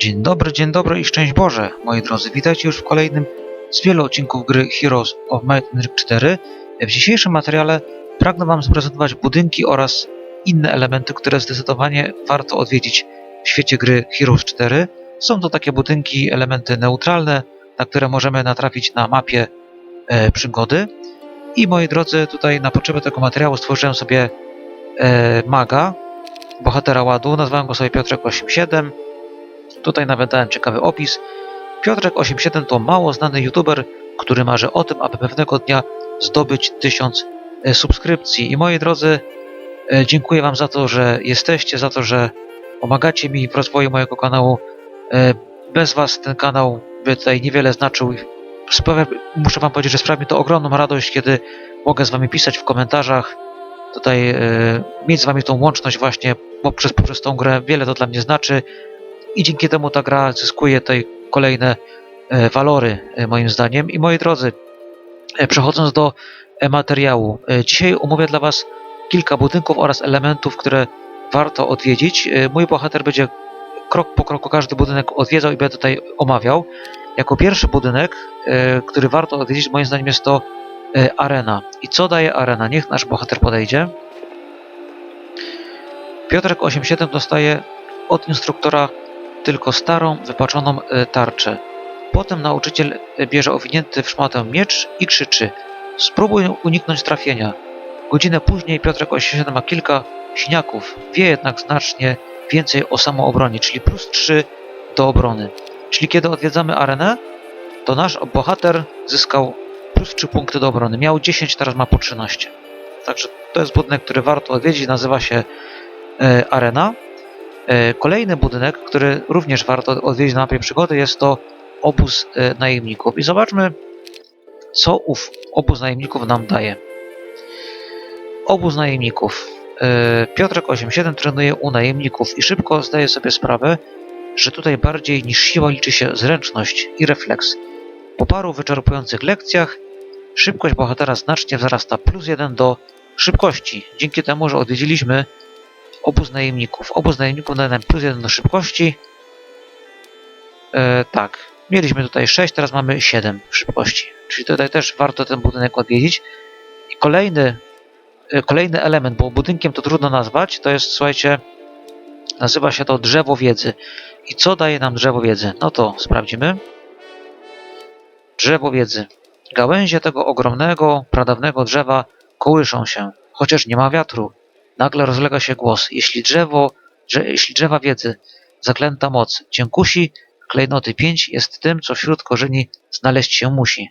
Dzień dobry, dzień dobry i szczęść Boże, moi drodzy. Witajcie już w kolejnym z wielu odcinków gry Heroes of Might and Magic 4. W dzisiejszym materiale pragnę Wam zaprezentować budynki oraz inne elementy, które zdecydowanie warto odwiedzić w świecie gry Heroes 4. Są to takie budynki, elementy neutralne, na które możemy natrafić na mapie e, przygody. I moi drodzy, tutaj na potrzeby tego materiału stworzyłem sobie e, maga, bohatera ładu, nazwałem go sobie Piotrek 87. Tutaj nawet dałem ciekawy opis. Piotrek 87 to mało znany youtuber, który marzy o tym, aby pewnego dnia zdobyć 1000 e, subskrypcji. I moi drodzy, e, dziękuję Wam za to, że jesteście, za to, że pomagacie mi w rozwoju mojego kanału. E, Bez Was ten kanał by tutaj niewiele znaczył. Sprawia, muszę Wam powiedzieć, że sprawia mi to ogromną radość, kiedy mogę z Wami pisać w komentarzach, tutaj mieć z Wami tą łączność właśnie poprzez, poprzez tą grę. Wiele to dla mnie znaczy i dzięki temu ta gra zyskuje tutaj kolejne e, walory, e, moim zdaniem. I moi drodzy, e, przechodząc do materiału, dzisiaj omówię dla Was kilka budynków oraz elementów, które warto odwiedzić. Mój bohater będzie krok po kroku każdy budynek odwiedzał i będę tutaj omawiał. Jako pierwszy budynek, który warto odwiedzić, moim zdaniem jest to arena. I co daje arena? Niech nasz bohater podejdzie. Piotrek 87 dostaje od instruktora tylko starą, wypaczoną e, tarczę. Potem nauczyciel e, bierze owinięty w szmatę miecz i krzyczy Spróbuj uniknąć trafienia. Godzinę później Piotrek 87 ma kilka siniaków, wie jednak znacznie więcej o samoobronie, czyli plus 3 do obrony. Czyli kiedy odwiedzamy arenę, to nasz bohater zyskał plus 3 punkty do obrony. Miał 10, teraz ma po 13. Także to jest budynek, który warto odwiedzić, nazywa się e, Arena. E, Kolejny budynek, który również warto odwiedzić na mapie przygody, jest to obóz e, najemników. I zobaczmy, co ów obóz najemników nam daje. Obóz najemników. E, Piotrek 87 trenuje u najemników i szybko zdaje sobie sprawę, że tutaj bardziej niż siła liczy się zręczność i refleks. Po paru wyczerpujących lekcjach szybkość bohatera znacznie wzrasta plus 1 do szybkości, dzięki temu, że odwiedziliśmy obóz najemników. Obóz najemników daje nam plus 1 do szybkości. E, tak, mieliśmy tutaj 6, teraz mamy 7 szybkości. Czyli tutaj też warto ten budynek odwiedzić. I kolejny, e, kolejny element, bo budynkiem to trudno nazwać, to jest, słuchajcie, nazywa się to drzewo wiedzy. I co daje nam drzewo wiedzy? No to sprawdzimy. Drzewo wiedzy. Gałęzie tego ogromnego, pradawnego drzewa kołyszą się, chociaż nie ma wiatru. Nagle rozlega się głos. Jeśli drzewo, drze, jeśli drzewa wiedzy, zaklęta moc cię kusi, klejnoty 5 jest tym, co wśród korzeni znaleźć się musi.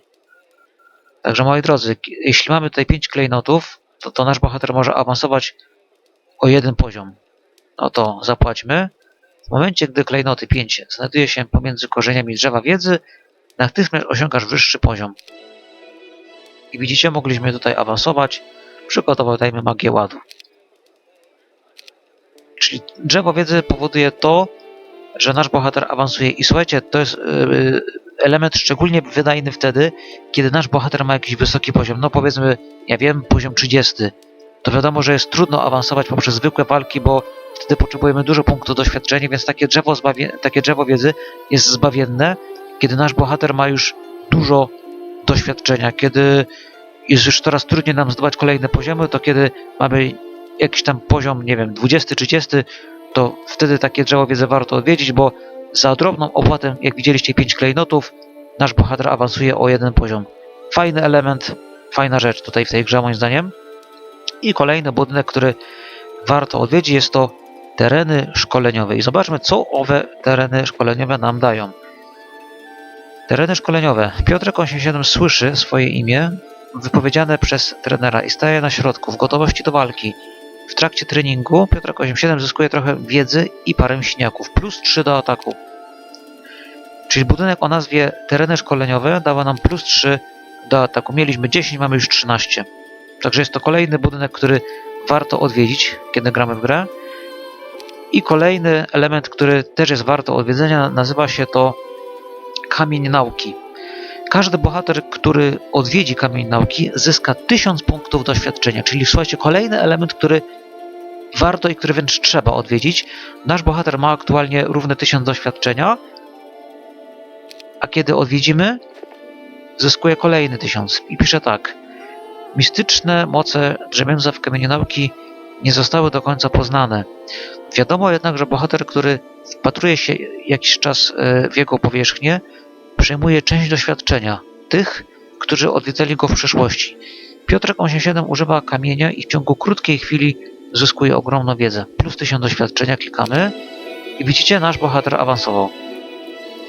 Także moi drodzy, jeśli mamy tutaj 5 klejnotów, to, to nasz bohater może awansować o jeden poziom. No to zapłaćmy. W momencie, gdy klejnoty 5 znajduje się pomiędzy korzeniami drzewa wiedzy, natychmiast osiągasz wyższy poziom. I widzicie, mogliśmy tutaj awansować. Przygotował dajmy magię ładu. Czyli drzewo wiedzy powoduje to, że nasz bohater awansuje. I słuchajcie, to jest yy, element szczególnie wydajny wtedy, kiedy nasz bohater ma jakiś wysoki poziom. No powiedzmy, ja wiem, poziom 30. To wiadomo, że jest trudno awansować poprzez zwykłe walki, bo wtedy potrzebujemy dużo punktów doświadczenia, więc takie drzewo, takie drzewo wiedzy jest zbawienne, kiedy nasz bohater ma już dużo doświadczenia, kiedy jest już coraz trudniej nam zdobywać kolejne poziomy, to kiedy mamy jakiś tam poziom, nie wiem, 20, 30, to wtedy takie drzewo wiedzy warto odwiedzić, bo za drobną opłatę, jak widzieliście, 5 klejnotów, nasz bohater awansuje o jeden poziom. Fajny element, fajna rzecz tutaj w tej grze, moim zdaniem. I kolejny budynek, który warto odwiedzić, jest to tereny szkoleniowe. I zobaczmy, co owe tereny szkoleniowe nam dają. Tereny szkoleniowe. Piotrek 87 słyszy swoje imię wypowiedziane przez trenera i staje na środku w gotowości do walki. W trakcie treningu Piotrek 87 zyskuje trochę wiedzy i parę siniaków, plus 3 do ataku. Czyli budynek o nazwie tereny szkoleniowe dała nam plus 3 do ataku. Mieliśmy 10, mamy już 13. Także jest to kolejny budynek, który warto odwiedzić, kiedy gramy w grę. I kolejny element, który też jest warto odwiedzenia, nazywa się to Kamień Nauki. Każdy bohater, który odwiedzi Kamień Nauki, zyska 1000 punktów doświadczenia. Czyli słuchajcie, kolejny element, który warto i który wręcz trzeba odwiedzić. Nasz bohater ma aktualnie równe 1000 doświadczenia, a kiedy odwiedzimy, zyskuje kolejny 1000 i pisze tak. Mistyczne moce drzemiące w kamieniu nauki nie zostały do końca poznane. Wiadomo jednak, że bohater, który wpatruje się jakiś czas e, w jego powierzchnię, przejmuje część doświadczenia tych, którzy odwiedzali go w przeszłości. Piotrek 87 używa kamienia i w ciągu krótkiej chwili zyskuje ogromną wiedzę. Plus 1000 doświadczenia, klikamy i widzicie, nasz bohater awansował.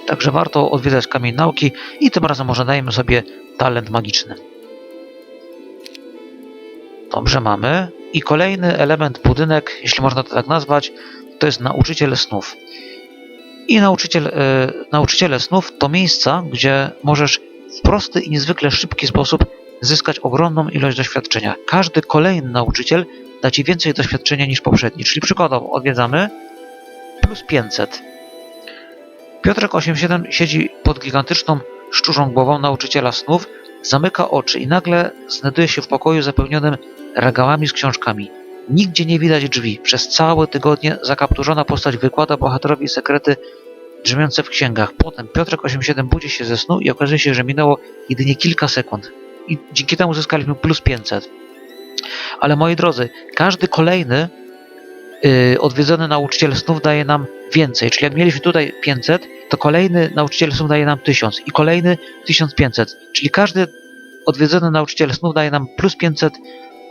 Także warto odwiedzać kamień nauki i tym razem może dajemy sobie talent magiczny. Dobrze, mamy. I kolejny element, budynek, jeśli można to tak nazwać, to jest nauczyciel snów. I nauczyciel, e, nauczyciele snów to miejsca, gdzie możesz w prosty i niezwykle szybki sposób zyskać ogromną ilość doświadczenia. Każdy kolejny nauczyciel da Ci więcej doświadczenia niż poprzedni. Czyli przykładowo odwiedzamy plus 500. Piotrek 87 siedzi pod gigantyczną szczurzą głową nauczyciela snów, zamyka oczy i nagle znajduje się w pokoju zapełnionym regałami z książkami. Nigdzie nie widać drzwi. Przez całe tygodnie zakapturzona postać wykłada bohaterowi sekrety drzemiące w księgach. Potem Piotrek 87 budzi się ze snu i okazuje się, że minęło jedynie kilka sekund. I dzięki temu uzyskaliśmy plus 500. Ale moi drodzy, każdy kolejny yy, odwiedzony nauczyciel snów daje nam więcej. Czyli jak mieliśmy tutaj 500, to kolejny nauczyciel snów daje nam 1000 i kolejny 1500. Czyli każdy odwiedzony nauczyciel snów daje nam plus 500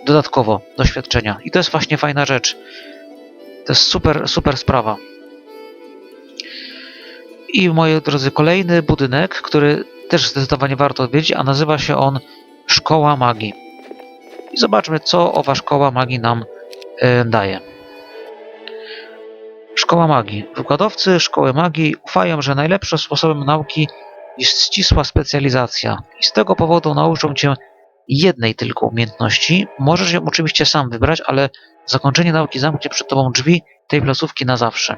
dodatkowo doświadczenia. I to jest właśnie fajna rzecz. To jest super, super sprawa. I moi drodzy, kolejny budynek, który też zdecydowanie warto odwiedzić, a nazywa się on Szkoła Magii. I zobaczmy, co owa Szkoła Magii nam y, daje. Szkoła Magii. Wykładowcy Szkoły Magii ufają, że najlepszym sposobem nauki jest ścisła specjalizacja i z tego powodu nauczą Cię jednej tylko umiejętności. Możesz ją oczywiście sam wybrać, ale zakończenie nauki zamknie przed Tobą drzwi tej placówki na zawsze.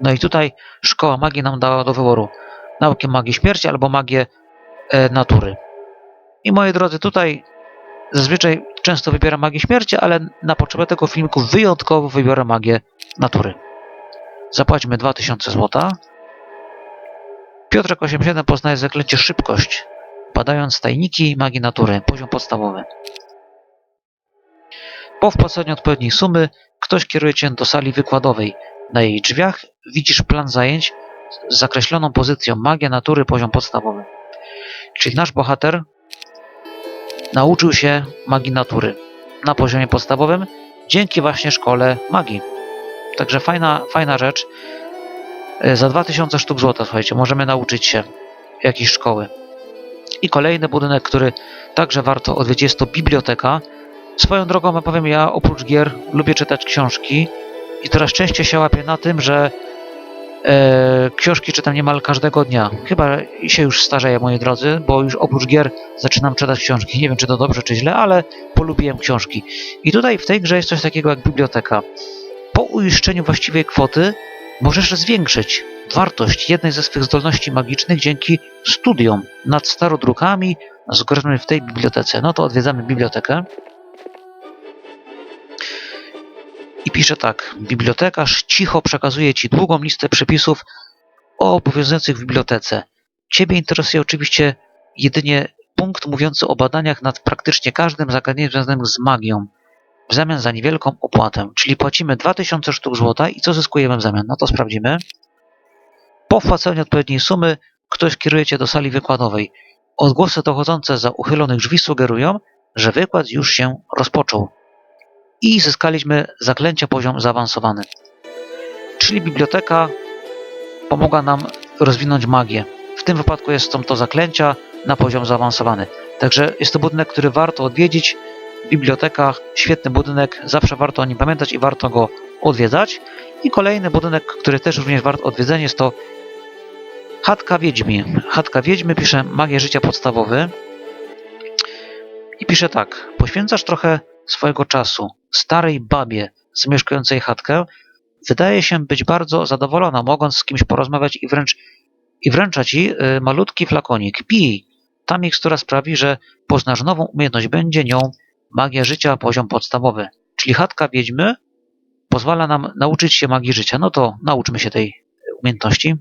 No i tutaj Szkoła Magii nam dała do wyboru naukę magii śmierci albo magię e, natury. I moi drodzy, tutaj zazwyczaj często wybieram magię śmierci, ale na potrzebę tego filmiku wyjątkowo wybiorę magię natury. Zapłaćmy 2000 zł. Piotrek 87 poznaje zaklęcie szybkość, badając tajniki magii natury, poziom podstawowy. Po wpłaceniu odpowiedniej sumy ktoś kieruje cię do sali wykładowej. Na jej drzwiach widzisz plan zajęć z zakreśloną pozycją magia natury, poziom podstawowy. Czyli nasz bohater nauczył się magii natury na poziomie podstawowym dzięki właśnie szkole magii. Także fajna, fajna rzecz. E, Za 2000 sztuk złota, słuchajcie, możemy nauczyć się jakiejś szkoły. I kolejny budynek, który także warto odwiedzić, jest to biblioteka. Swoją drogą, powiem, ja oprócz gier lubię czytać książki i coraz częściej się łapię na tym, że e, książki czytam niemal każdego dnia. Chyba się już starzeję, moi drodzy, bo już oprócz gier zaczynam czytać książki. Nie wiem, czy to dobrze, czy źle, ale polubiłem książki. I tutaj w tej grze jest coś takiego jak biblioteka. Po uiszczeniu właściwej kwoty możesz zwiększyć wartość jednej ze swych zdolności magicznych dzięki studiom nad starodrukami zgromadzonych w tej bibliotece. No to odwiedzamy bibliotekę. I pisze tak. Bibliotekarz cicho przekazuje Ci długą listę przepisów o obowiązujących w bibliotece. Ciebie interesuje oczywiście jedynie punkt mówiący o badaniach nad praktycznie każdym zagadnieniem związanym z magią w zamian za niewielką opłatę. Czyli płacimy 2000 sztuk złota i co zyskujemy w zamian? No to sprawdzimy. Po wpłaceniu odpowiedniej sumy ktoś kieruje Cię do sali wykładowej. Odgłosy dochodzące za uchylonych drzwi sugerują, że wykład już się rozpoczął. I zyskaliśmy zaklęcie poziom zaawansowany. Czyli biblioteka pomogła nam rozwinąć magię. W tym wypadku jest, są to zaklęcia na poziom zaawansowany. Także jest to budynek, który warto odwiedzić. Biblioteka, świetny budynek, zawsze warto o nim pamiętać i warto go odwiedzać. I kolejny budynek, który też również wart odwiedzenia jest to Chatka Wiedźmi. Chatka Wiedźmy pisze Magię Życia Podstawowy i pisze tak. Poświęcasz trochę swojego czasu starej babie zamieszkującej chatkę. Wydaje się być bardzo zadowolona, mogąc z kimś porozmawiać i wręcz i wręcza ci y, malutki flakonik. Pij. Ta mikstura sprawi, że poznasz nową umiejętność. Będzie nią magia życia poziom podstawowy. Czyli chatka wiedźmy pozwala nam nauczyć się magii życia. No to nauczmy się tej umiejętności.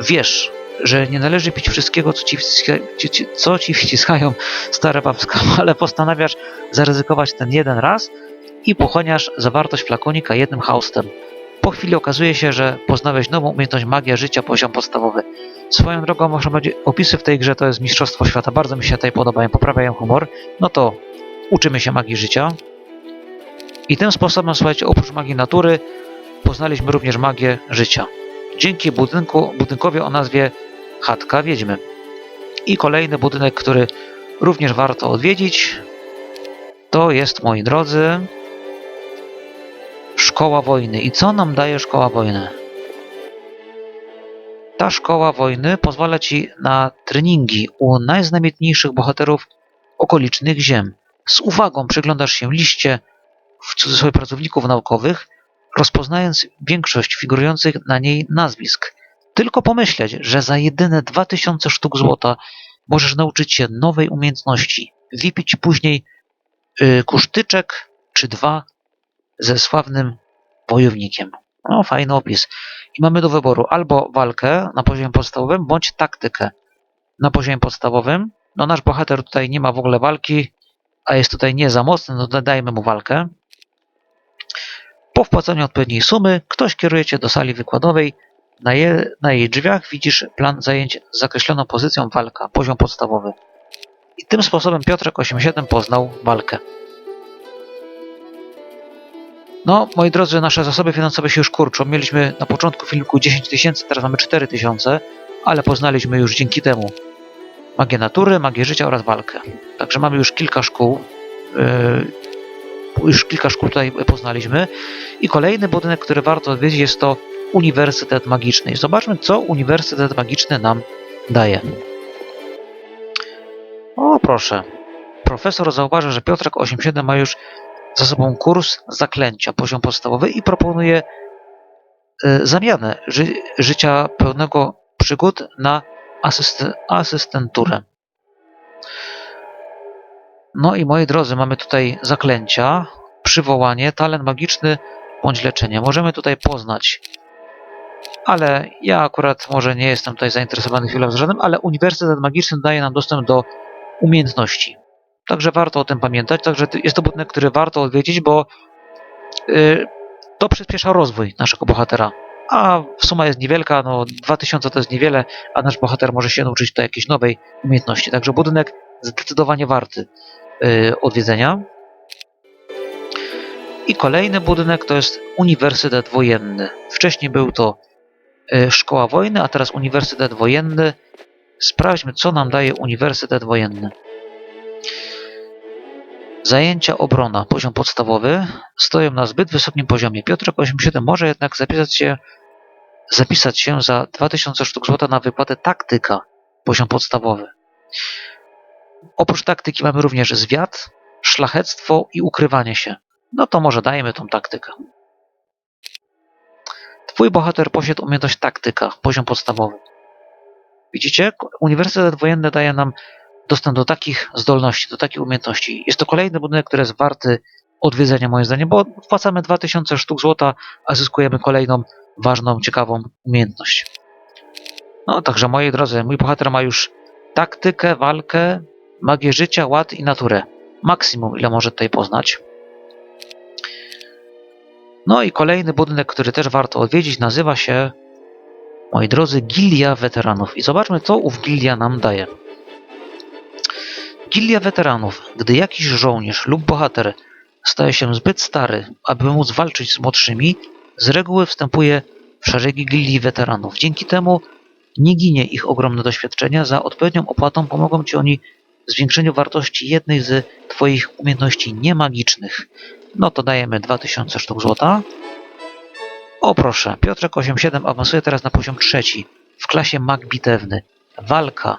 Wiesz, że nie należy pić wszystkiego, co ci, co ci wciskają stare babska, ale postanawiasz zaryzykować ten jeden raz i pochłaniasz zawartość flakonika jednym haustem. Po chwili okazuje się, że poznałeś nową umiejętność magia życia poziom podstawowy. Swoją drogą można powiedzieć, opisy w tej grze to jest mistrzostwo świata, bardzo mi się tutaj podobają, poprawiają humor. No to uczymy się magii życia. I tym sposobem, słuchajcie, oprócz magii natury, poznaliśmy również magię życia. Dzięki budynku, budynkowi o nazwie Chatka Wiedźmy. I kolejny budynek, który również warto odwiedzić, to jest, moi drodzy, Szkoła Wojny. I co nam daje Szkoła Wojny? Ta Szkoła Wojny pozwala Ci na treningi u najznamienitszych bohaterów okolicznych ziem. Z uwagą przyglądasz się liście w cudzysłowie pracowników naukowych, rozpoznając większość figurujących na niej nazwisk. Tylko pomyśleć, że za jedyne 2000 sztuk złota możesz nauczyć się nowej umiejętności, wypić później y, kusztyczek czy dwa ze sławnym wojownikiem. No, fajny opis. I mamy do wyboru albo walkę na poziomie podstawowym, bądź taktykę na poziomie podstawowym. No, nasz bohater tutaj nie ma w ogóle walki, a jest tutaj nie za mocny, no to dajmy mu walkę. Po wpłaceniu odpowiedniej sumy, ktoś kieruje cię do sali wykładowej. Na, je, na jej drzwiach widzisz plan zajęć z zakreśloną pozycją walka, poziom podstawowy. I tym sposobem Piotrek 87 poznał walkę. No, moi drodzy, nasze zasoby finansowe się już kurczą. Mieliśmy na początku filmiku 10 tysięcy, teraz mamy 4 tysiące, ale poznaliśmy już dzięki temu magię natury, magię życia oraz walkę. Także mamy już kilka szkół. Yy, już kilka szkół tutaj poznaliśmy. I kolejny budynek, który warto odwiedzić, jest to Uniwersytet Magiczny. Zobaczmy, co Uniwersytet Magiczny nam daje. O, proszę. Profesor zauważy, że Piotrek 87 ma już za sobą kurs zaklęcia, poziom podstawowy i proponuje y, zamianę ży życia pełnego przygód na asyst asystenturę. No i moi drodzy, mamy tutaj zaklęcia, przywołanie, talent magiczny bądź leczenie. Możemy tutaj poznać, ale ja akurat może nie jestem tutaj zainteresowany żadnym, ale Uniwersytet Magiczny daje nam dostęp do umiejętności. Także warto o tym pamiętać. Także jest to budynek, który warto odwiedzić, bo yy, to przyspiesza rozwój naszego bohatera. A suma jest niewielka, no 2000 to jest niewiele, a nasz bohater może się nauczyć tutaj jakiejś nowej umiejętności. Także budynek zdecydowanie warty yy, odwiedzenia. I kolejny budynek to jest Uniwersytet Wojenny. Wcześniej był to yy, Szkoła Wojny, a teraz Uniwersytet Wojenny. Sprawdźmy, co nam daje Uniwersytet Wojenny. Zajęcia obrona, poziom podstawowy, stoją na zbyt wysokim poziomie. Piotrek 87 może jednak zapisać się, zapisać się za 2000 sztuk złota na wypłatę taktyka, poziom podstawowy. Oprócz taktyki mamy również zwiat, szlachectwo i ukrywanie się. No to może dajemy tą taktykę. Twój bohater posiada umiejętność taktyka, poziom podstawowy. Widzicie? Uniwersytet Wojenny daje nam dostęp do takich zdolności, do takich umiejętności. Jest to kolejny budynek, który jest warty odwiedzenia moim zdaniem, bo wpłacamy 2000 sztuk złota, a zyskujemy kolejną ważną, ciekawą umiejętność. No także moi drodzy, mój bohater ma już taktykę, walkę, magię życia, ład i naturę. Maksimum, ile może tutaj poznać. No i kolejny budynek, który też warto odwiedzić, nazywa się, moi drodzy, Gilia Weteranów. I zobaczmy, co ów Gilia nam daje. Gilia weteranów. Gdy jakiś żołnierz lub bohater staje się zbyt stary, aby móc walczyć z młodszymi, z reguły wstępuje w szeregi gildii weteranów. Dzięki temu nie ginie ich ogromne doświadczenia, za odpowiednią opłatą pomogą ci oni zwiększeniu wartości jednej z twoich umiejętności niemagicznych. No to dajemy 2000 sztuk złota. O proszę, Piotrek 87 awansuje teraz na poziom trzeci w klasie mag bitewny. Walka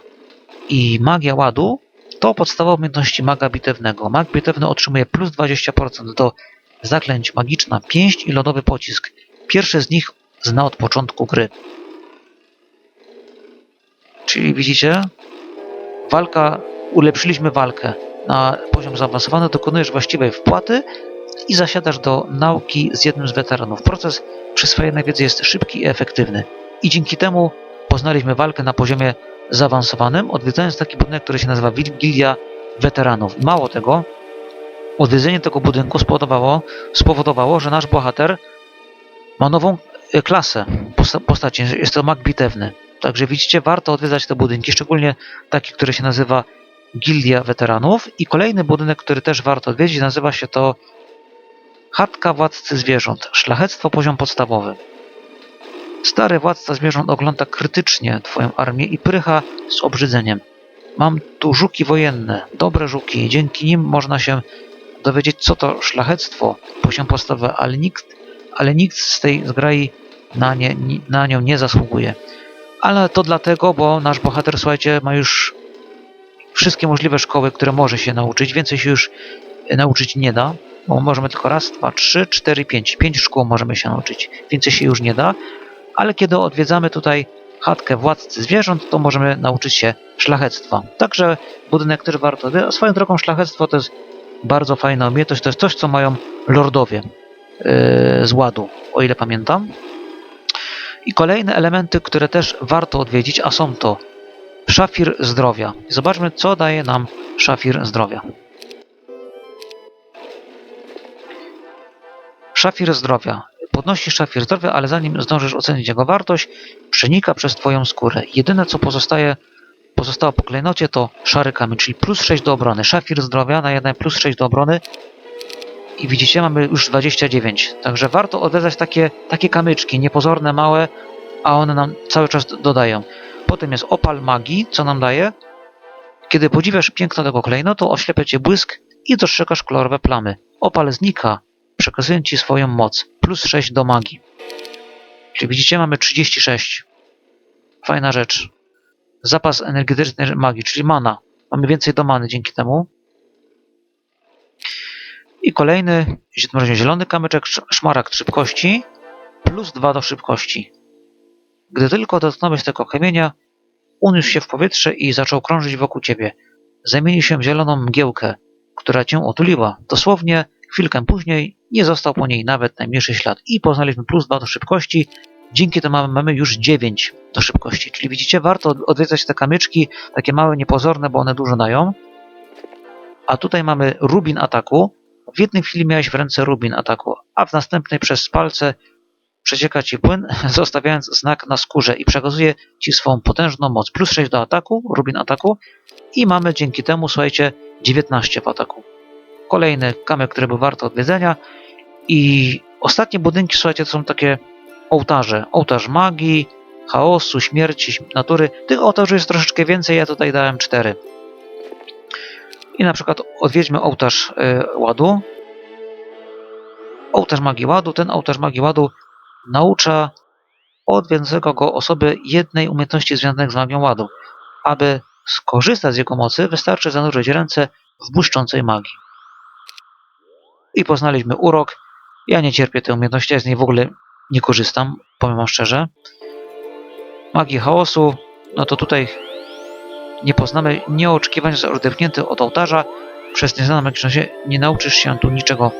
i magia ładu to podstawowe umiejętności maga bitewnego. Mag bitewny otrzymuje plus 20% do zaklęć magiczna, pięść i lodowy pocisk. Pierwszy z nich zna od początku gry. Czyli widzicie, walka, ulepszyliśmy walkę na poziom zaawansowany, dokonujesz właściwej wpłaty i zasiadasz do nauki z jednym z weteranów. Proces przyswajania wiedzy jest szybki i efektywny. I dzięki temu poznaliśmy walkę na poziomie zaawansowanym, odwiedzając taki budynek, który się nazywa Wilgilia Weteranów. Mało tego, odwiedzenie tego budynku spowodowało, spowodowało że nasz bohater ma nową e, klasę posta- postaci. Jest to mag bitewny. Także widzicie, warto odwiedzać te budynki, szczególnie taki, który się nazywa Gildia Weteranów. I kolejny budynek, który też warto odwiedzić, nazywa się to Chatka Władcy Zwierząt. Szlachectwo poziom podstawowy. Stary władca zwierząt ogląda krytycznie twoją armię i prycha z obrzydzeniem. Mam tu żuki wojenne, dobre żuki, dzięki nim można się dowiedzieć, co to szlachectwo, poziom podstawowy, ale nikt, ale nikt z tej zgrai na, nie, ni- na nią nie zasługuje. Ale to dlatego, bo nasz bohater, słuchajcie, ma już wszystkie możliwe szkoły, które może się nauczyć. Więcej się już nauczyć nie da, bo możemy tylko raz, dwa, trzy, cztery, pięć. Pięć szkół możemy się nauczyć. Więcej się już nie da, ale kiedy odwiedzamy tutaj chatkę władcy zwierząt, to możemy nauczyć się szlachectwa. Także budynek też warto. Swoją drogą szlachectwo to jest bardzo fajna umiejętność. To jest coś, co mają lordowie yy, z ładu, o ile pamiętam. I kolejne elementy, które też warto odwiedzić, a są to szafir zdrowia. Zobaczmy, co daje nam szafir zdrowia. Szafir zdrowia. Podnosi szafir zdrowia, ale zanim zdążysz ocenić jego wartość, przenika przez twoją skórę. Jedyne, co pozostaje, pozostało po klejnocie, to szary kamień, czyli plus 6 do obrony. Szafir zdrowia na jeden plus 6 do obrony. I widzicie, mamy już 29. Także warto odwiedzać takie, takie kamyczki, niepozorne, małe, a one nam cały czas dodają. Potem jest opal magii, co nam daje? Kiedy podziwiasz piękno tego klejnotu, oślepia cię błysk i dostrzegasz kolorowe plamy. Opal znika, przekazując ci swoją moc. Plus 6 do magii. Czyli widzicie, mamy 36. Fajna rzecz. Zapas energetyczny magii, czyli mana. Mamy więcej do many dzięki temu. I kolejny, zielony kamyczek, sz- szmaragd szybkości, plus 2 do szybkości. Gdy tylko dotknąłeś tego kamienia, uniósł się w powietrze i zaczął krążyć wokół ciebie. Zamienił się w zieloną mgiełkę, która cię otuliła. Dosłownie chwilkę później nie został po niej nawet najmniejszy ślad. I poznaliśmy plus 2 do szybkości. Dzięki temu mamy, już 9 do szybkości. Czyli widzicie, warto od- odwiedzać te kamyczki, takie małe, niepozorne, bo one dużo dają. A tutaj mamy rubin ataku. W jednej chwili miałeś w ręce rubin ataku, a w następnej przez palce przecieka ci płyn, zostawiając znak na skórze i przekazuje ci swą potężną moc. Plus 6 do ataku, rubin ataku i mamy dzięki temu, słuchajcie, 19 w ataku. Kolejny kamek, który był warto odwiedzenia i ostatnie budynki, słuchajcie, to są takie ołtarze. Ołtarz magii, chaosu, śmierci, natury. Tych ołtarzy jest troszeczkę więcej, ja tutaj dałem 4. I na przykład odwiedźmy ołtarz y, ładu. Ołtarz magii ładu. Ten ołtarz magii ładu naucza odwiedzającego go osoby jednej umiejętności związanej z magią ładu. Aby skorzystać z jego mocy, wystarczy zanurzyć ręce w błyszczącej magii. I poznaliśmy urok. Ja nie cierpię tej umiejętności, ja z niej w ogóle nie korzystam, powiem szczerze. Magii chaosu, no to tutaj nie poznamy nieoczekiwanie został odepchnięty od ołtarza. Przez nieznaną magiczność nie nauczysz się tu niczego,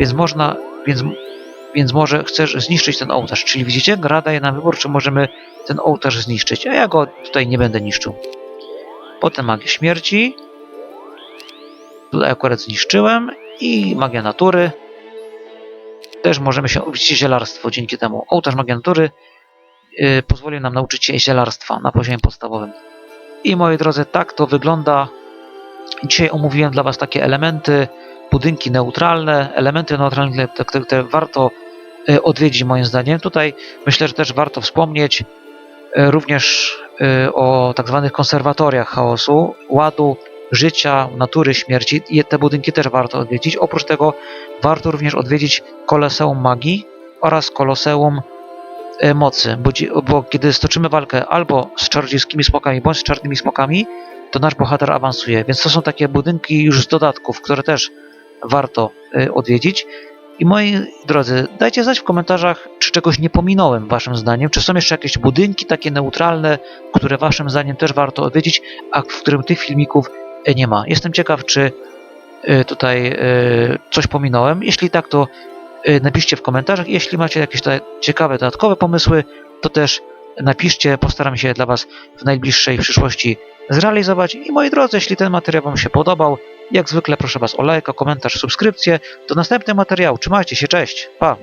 więc można, więc, więc może chcesz zniszczyć ten ołtarz. Czyli widzicie, gra daje nam wybór, czy możemy ten ołtarz zniszczyć, a ja go tutaj nie będę niszczył. Potem magia śmierci. Tutaj akurat zniszczyłem. I magia natury. Też możemy się uczyć zielarstwo dzięki temu. Ołtarz magia natury yy, pozwoli nam nauczyć się zielarstwa na poziomie podstawowym. I moi drodzy, tak to wygląda. Dzisiaj omówiłem dla Was takie elementy, budynki neutralne, elementy neutralne, które te warto y, odwiedzić moim zdaniem. Tutaj myślę, że też warto wspomnieć y, również y, o tak zwanych konserwatoriach chaosu, ładu, życia, natury, śmierci. I te budynki też warto odwiedzić. Oprócz tego warto również odwiedzić Koloseum Magii oraz Koloseum e, Mocy, bo, bo kiedy stoczymy walkę albo z czarodziejskimi smokami, bądź z czarnymi smokami, to nasz bohater awansuje. Więc to są takie budynki już z dodatków, które też warto e, odwiedzić. I moi drodzy, dajcie znać w komentarzach, czy czegoś nie pominąłem waszym zdaniem, czy są jeszcze jakieś budynki takie neutralne, które waszym zdaniem też warto odwiedzić, a w którym tych filmików e, nie ma. Jestem ciekaw, czy y, tutaj y, coś pominąłem. Jeśli tak, to y, napiszcie w komentarzach. Jeśli macie jakieś ciekawe, dodatkowe pomysły, to też napiszcie. Postaram się dla Was w najbliższej przyszłości zrealizować. I moi drodzy, jeśli ten materiał Wam się podobał, jak zwykle proszę Was o lajka, komentarz, subskrypcję. Do następnego materiału. Trzymajcie się, cześć, pa!